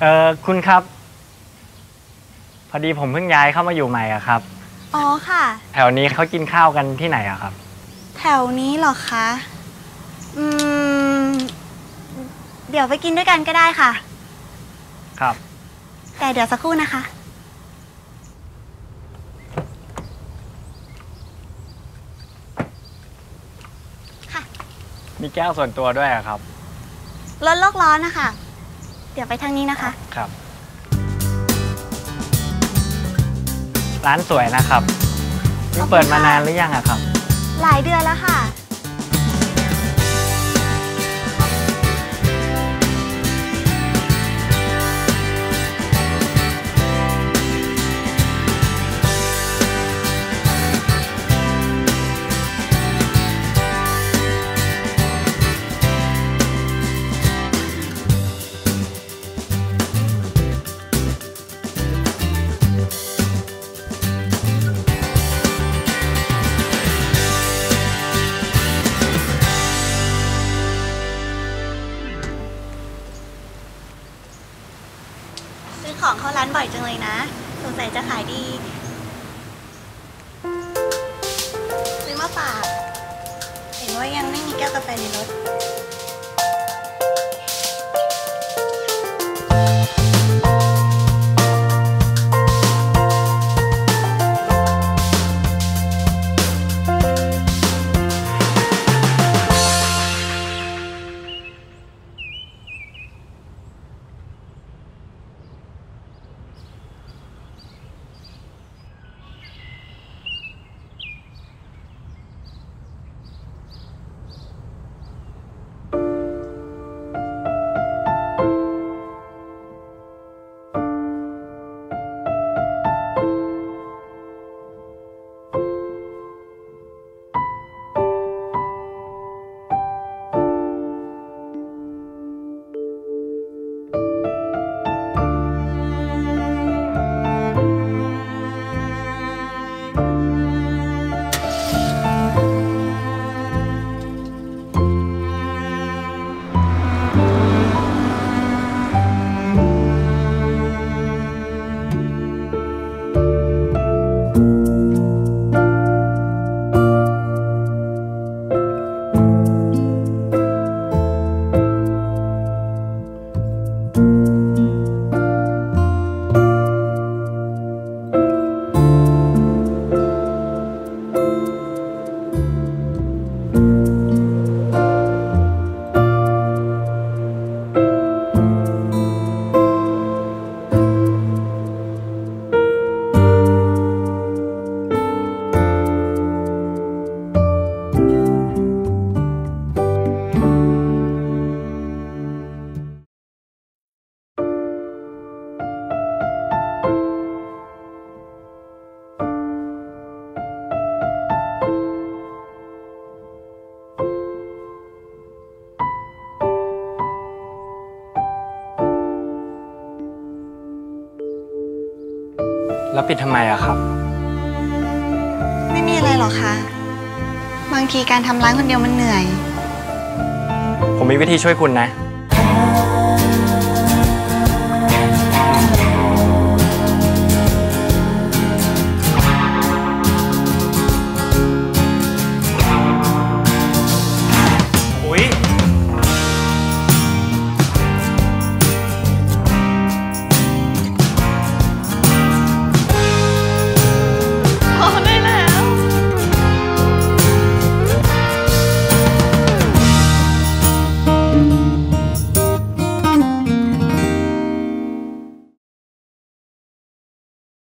เออคุณครับ พอดีผมเพิ่งย้ายเข้ามาอยู่ใหม่อะครับ อ๋อค่ะ แถวนี้เขากินข้าวกันที่ไหนอะครับ แถวนี้เหรอคะ อืม เดี๋ยวไปกินด้วยกันก็ได้ค่ะ ครับ แต่เดี๋ยวสักครู่นะคะมีแก้วส่วนตัวด้วยอะครับ ลดโลกร้อนนะคะเดี๋ยวไปทางนี้นะคะ ครับ ร้านสวยนะครับนี่เปิดมานานหรือยังอะครับ หลายเดือนแล้วค่ะ เลยนะ สงสัยจะขายดี ซื้อมาฝาก เห็นว่ายังไม่มีแก้วกาแฟในรถ แล้วปิดทำไมอะครับ ไม่มีอะไรหรอกค่ะบางทีการทำร้านคนเดียวมันเหนื่อย ผมมีวิธีช่วยคุณนะ